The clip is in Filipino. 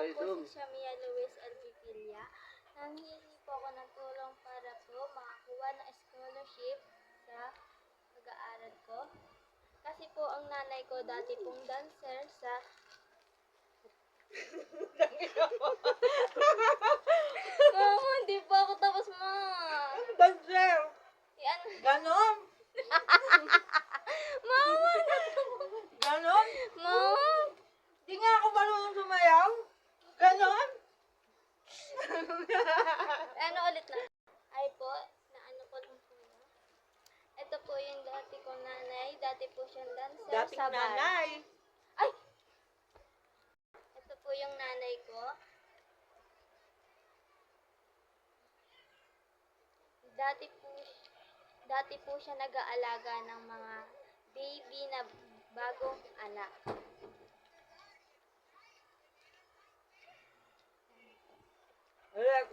kayo po doon. si Shamia Luis Albipilla. Nanghihingi po ako ng tulong para po makakuha ng scholarship sa pag-aaral ko. Kasi po ang nanay ko dati pong dancer sa Mama, hindi pa ako tapos ma. Dancer! Yan. Ganon! Mama, Ganon! mama. Di nga ako marunong sumayaw. Ganon! Ano ulit na? Ay po, na ano ko lang po. Ito po yung dati kong nanay. Dati po siyang dancer Dating sa bar. nanay. Ay! Ito po yung nanay ko. Dati po, dati po siya nag-aalaga ng mga baby na bagong anak. Yeah,